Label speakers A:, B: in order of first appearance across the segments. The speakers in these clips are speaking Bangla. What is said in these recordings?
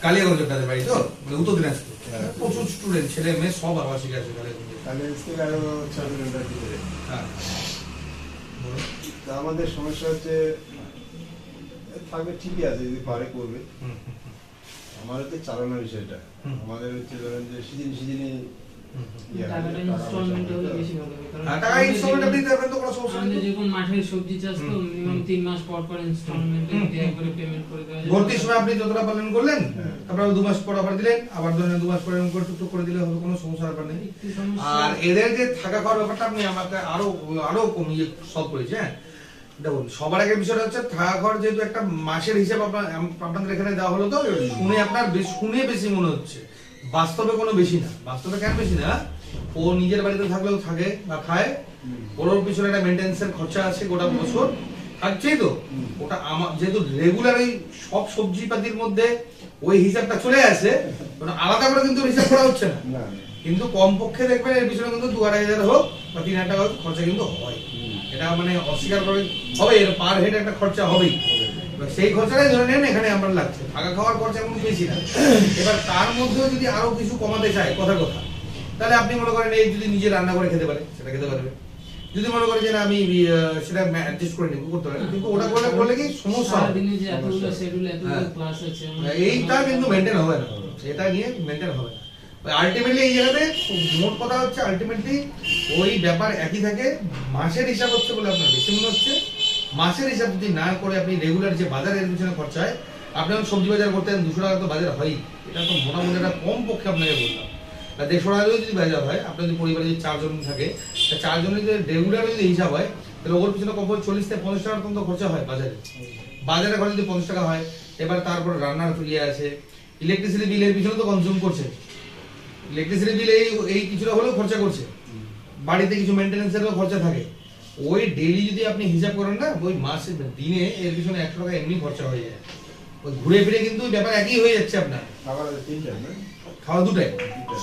A: কালিয়াগঞ্জ বাড়ি তো মানে উত্তর দিনাজপুর।
B: হ্যাঁ।
A: প্রচুর স্টুডেন্ট ছেলে মেয়ে সব আবাসিক আছে কালিয়াগঞ্জে
B: আমাদের সমস্যা হচ্ছে থাকবে ঠিকই আছে যদি পারে করবে। আমার হচ্ছে চালানোর বিষয়টা। আমাদের হচ্ছে ধরেন যে সিজন সিজনে
A: ভর্তির সময় আপনি যতটা পালন করলেন। দু মাস পর আবার দিলেন আবার ধরেন দু মাস পরে এরকম করে টুকটুক করে দিলে কোনো ব্যাপার নেই। আর এদের যে থাকা খাওয়ার ব্যাপারটা আপনি আমাকে আরও আরও কমিয়ে সলভ করেছি হ্যাঁ। দেখুন সবার আগে বিষয়টা হচ্ছে থাকা খাওয়ার যেহেতু একটা মাসের হিসাব আপনার আপনাদের এখানে দেওয়া হলো তো শুনে আপনার বেশ- শুনে বেশি মনে হচ্ছে। বাস্তবে কোনো বেশি না। বাস্তবে কেন বেশি না? ও নিজের বাড়িতে থাকলেও থাকে বা খায়। ওর পিছনে একটা মেনটেন্সের খরচা আছে গোটা বছর। থাকছেই তো ওটা আমার যেহেতু রেগুলার এই সব সবজি পাতির মধ্যে ওই হিসাবটা চলে আসে ওটা আলাদা করে কিন্তু হিসাব করা হচ্ছে না। কিন্তু কমপক্ষে দেখবেন এর পিছনে কিন্তু দু আড়াই হাজার হোক বা তিন হাজার টাকা হোক খরচা কিন্তু হয়। এটা মানে অস্বীকার করে হবে এর পার হেড একটা খরচা হবেই। সেই খরচাটাই ধরে নেন এখানে আমার লাগছে। থাকা খাওয়ার খরচা কোনো বেশি না। এবার তার মধ্যেও যদি আরও কিছু কমাতে চায় কথা কথা তাহলে আপনি মনে করেন এই যদি নিজে রান্না করে খেতে পারে সেটা খেতে পারবে। যদি মনে করেন যে আমি সেটা অ্যাডজাস্ট করে নিব করতে পারি কিন্তু ওটা করলে করলে কি সমস্যা হ্যাঁ।
C: আমার-
A: এইটা কিন্তু মেনটেন হবে না। এটা নিয়ে মেনটেন হবে না। আলটিমেটলি এই জায়গাতে মোট কথা হচ্ছে আলটিমেটলি ওই ব্যাপার একই থাকে মাসের হিসাব হচ্ছে বলে আপনার বেশি মনে হচ্ছে। মাসের হিসাব যদি না করে আপনি রেগুলার যে বাজারের পিছনে খরচা হয়, আপনি যখন সবজি বাজার করতেন দুশো টাকা তো বাজার হয়ই। এটা তো মোটামুটি একটা কম পক্ষে আপনাকে বললাম। তা দেড়শো টাকা যদি বাজার হয়, আপনার যদি পরিবারে যদি চারজন থাকে, তা চারজনের যদি রেগুলার যদি হিসাব হয়, তাহলে ওর পিছনে করে চল্লিশ থেকে পঞ্চাশ টাকার মতো খরচা হয় বাজারে। বাজারে খরচ যদি পঞ্চাশ টাকা হয়, এবার তারপর রান্নার ইয়ে আছে ইলেকট্রিসিটি বিলের পিছনে তো কনজিউম করছে। ইলেকট্রিসিটি বিল এই এই কিছুটা হলেও খরচা করছে। বাড়িতে কিছু মেনটেন্যান্সেরও খরচা থাকে। ওই ডেইলি যদি আপনি হিসাব করেন না ওই মাসে দিনে এর পিছনে একশো টাকা এমনি খরচা হয়ে যায়। ওই ঘুরে ফিরে কিন্তু ব্যাপার একই হয়ে যাচ্ছে আপনার। খাওয়া দুটাই।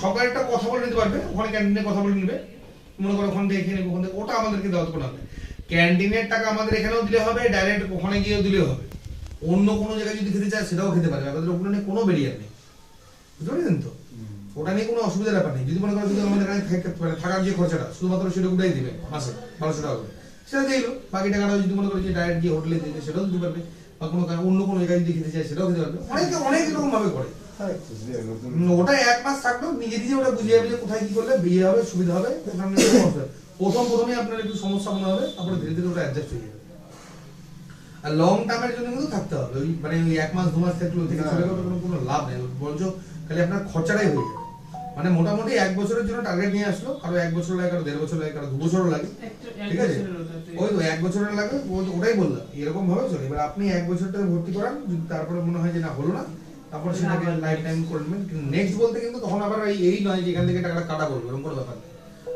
A: সকালে একটা কথা বলে নিতে পারবে ওখানে ক্যান্টিনে কথা বলে নেবে। মনে করো ওখান থেকে নেবে ওখান থেকে ওটা আমাদেরকে দেওয়া হবে ক্যান্টিনের টাকা আমাদের এখানেও দিলে হবে ডাইরেক্ট ওখানে গিয়েও দিলে হবে। অন্য কোনো জায়গায় যদি খেতে চায় সেটাও খেতে পারবে আমাদের ওখানে কোনো বেরিয়ার নেই। বুঝতে পারছেন তো? ওটা নিয়ে কোনো অসুবিধার ব্যাপার নেই। যদি মনে করো যদি আমাদের এখানে থাক- মানে থাকার যে খরচাটা শুধুমাত্র সেটা উঠাই দিবে মাসে বারোশো টাকা করে। সেটা দিয়ে দিলো বাকি টাকাটা যদি মনে করো যে ডাইরেক্ট গিয়ে হোটেলে দিতে সেটাও দিতে পারবে। বা কোনো অন্য কোনো জায়গায় যদি খেতে চায় সেটাও খেতে পারবে। অনেকে অনেক রকম ভাবে করে। হুম, ওটা এক মাস থাকলেও নিজে নিজে ওটা বুঝিয়ে যাবে যে কোথায় কি করলে বিয়ে হবে সুবিধা হবে। প্রথম প্রথমে আপনার একটু সমস্যা মনে হবে তারপরে ধীরে ধীরে ওটা অ্যাডজাস্ট হয়ে যাবে। আর লং টার্মের জন্য কিন্তু থাকতে হবে। ওই মানে ওই এক মাস দু মাস থাকলে ওই থেকে কোনো লাভ নেই। বরঞ্চ খালি আপনার খরচাটাই হয়ে যাবে। মানে মোটামুটি এক বছরের জন্য টার্গেট নিয়ে আসলো। কারও এক বছর লাগে কারও দেড় বছর লাগে কারও দু বছরও লাগে। ঠিক আছে? ওই তো এক বছরের লাগে ওটাই বললাম এরকম ভাবে চলে। এবার আপনি এক বছরটা ভর্তি করান যদি তারপরে মনে হয় যে না হলো না তারপর সেটাকে লাইফ টাইম করবেন নেক্সট বলতে কিন্তু তখন আবার এই এই নয় যে এখান থেকে টাকাটা কাটা করবে এরকম কোনো ব্যাপার নেই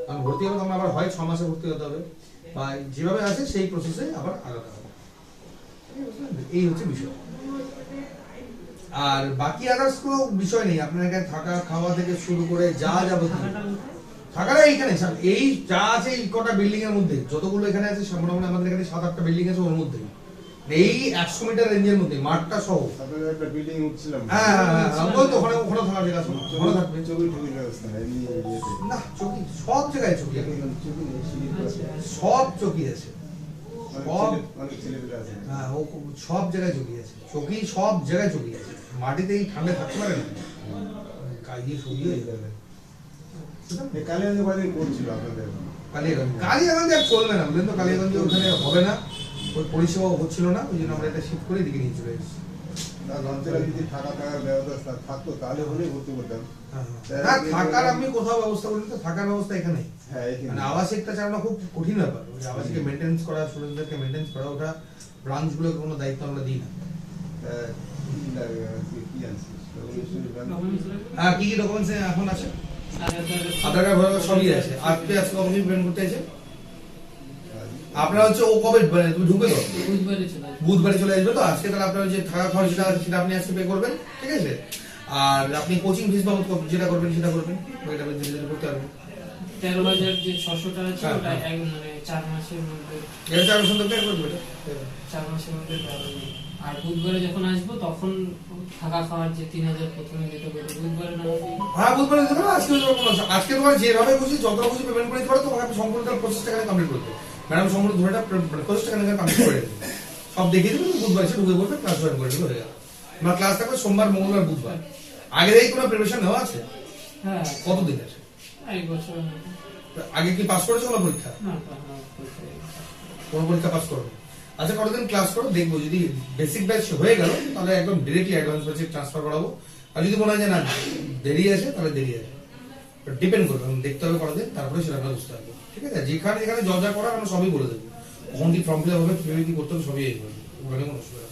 A: কারণ ভর্তি হলে তখন আবার হয় ছ মাসে ভর্তি হতে হবে। বা যেভাবে আছে সেই প্রসেসে আবার আলাদা হবে। এই হচ্ছে বিষয়। আর বাকি আদার্স কোনো বিষয় নেই। আপনার এখানে থাকা খাওয়া থেকে শুরু করে যা যাবতীয়।
C: থাকাটা-
A: এইখানে। এই যা আছে এই কটা বিল্ডিং এর মধ্যে যতগুলো এখানে আছে সব মোটামুটি আমাদের এখানে সাত আটটা বিল্ডিং আছে ওর মধ্যে এই একশো মিটার রেঞ্জের মধ্যে মাঠটা সহ।
B: একটা বিল্ডিং উঠছিলাম।
A: হ্যাঁ হ্যাঁ হ্যাঁ হ্যাঁ, ওখানে ওখানে থাকার জায়গা আছে, ওখানে থাকবে।
B: ব্যবস্থা ইয়েতে
A: না চকি সব জায়গায় চকি। সব চকি আছে। সব হ্যাঁ ও সব জায়গায় চকি আছে। চোখেই সব জায়গায় আছে। মাটিতে এই ঠান্ডা থাকতে পারে না। কাজিয়ে সরিয়ে হয়ে যাবে।
B: কালিয়াগঞ্জ করছিল আপনাদের?
A: কালিয়াগঞ্জ। কালিয়াগঞ্জে চলবে না। বুঝলেন তো কালিয়াগঞ্জে ওখানে হবে না। ওই পরিষেবা হচ্ছিল না। ওই জন্য আমরা এটা শিফট করে দিকে নিয়ে চলে এসেছি।
B: তার যদি থাকা থাকার ব্যবস্থা থাকতো তাহলে হলেই ভর্তি করতাম।
A: হ্যাঁ, হ্যাঁ। না থাকার আপনি কোথাও ব্যবস্থা করেন তো থাকার ব্যবস্থা এখানে।
B: হ্যাঁ
A: মানে আবাসিকটা চালানো খুব কঠিন ব্যাপার। ওই আবাসিকে মেনটেন্স করা স্টুডেন্টদেরকে মেনটেন্স করা ওটা ব্রাঞ্চগুলোকে কোনো দায়িত্ব আমরা দিই না। হ্যাঁ কি কি ডকুমেন্টস এখন আছে?
C: আধার কার্ড-
A: সবই আছে। আর তুই আজকে কবে পেমেন্ট করতে আছে আপনার হচ্ছে ও কবে মানে তুমি ঢুকবে তো?
C: বুধবারে চলে আসবে।
A: তো? আজকে তাহলে আপনার যে থাকা খরচটা সেটা আপনি আজকে পে করবেন ঠিক আছে? আর আপনি কোচিং ফিস বাবদ যেটা করবেন সেটা করবেন। আপনি করতে পারবেন।
C: তেরো হাজার যে ছশোটা আছে
A: হ্যাঁ,
C: ওটা। এক মানে চার মাসের মধ্যে
A: এটা চার করবে এটা
C: চার মাসের মধ্যে আর বুধবারে যখন আসব তখন থাকা খাওয়ার যে তিন হাজার প্রথমে যেটা বলতো বুধবারে না
A: হ্যাঁ বুধবার পারো আজকে আজকে তোমার যেভাবে খুশি যত খুশি পেমেন্ট করে দিতে পারো তোমাকে সম্পূর্ণ টাকা কমপ্লিট করতে ম্যাডাম সম্পূর্ণ ধরেটা পঁচিশ টাকা কমপ্লিট করে দেবে সব দেখিয়ে দেবে বুধবার এসে ঢুকে পড়বে ক্লাস জয়েন করে দেবে হয়ে গেল। আমার ক্লাস থাকবে সোমবার মঙ্গলবার বুধবার। আগে থেকে কোনো প্রিপারেশন নেওয়া আছে?
C: হ্যাঁ।
A: কত দিন আছে আগে কি পাস করেছ কোনো পরীক্ষা। কোনো পরীক্ষা পাস করো আচ্ছা কতদিন ক্লাস করো? দেখব। যদি বেসিক ব্যাচ হয়ে গেল তাহলে একদম ডিরেক্টলি অ্যাডভান্স ব্যাচে ট্রান্সফার করাবো। আর যদি মনে হয় যে না দেরি আছে তাহলে দেরি আছে। ডিপেন্ড করবে দেখতে হবে কতদিন তারপরে সেটা আমরা বুঝতে পারব। ঠিক আছে? যেখানে যেখানে যা যা করার আমরা সবই বলে দেবো। কখন কি ফর্ম ফিল হবে কি করতে হবে, সবই এই করবে ওখানে কোনো অসুবিধা।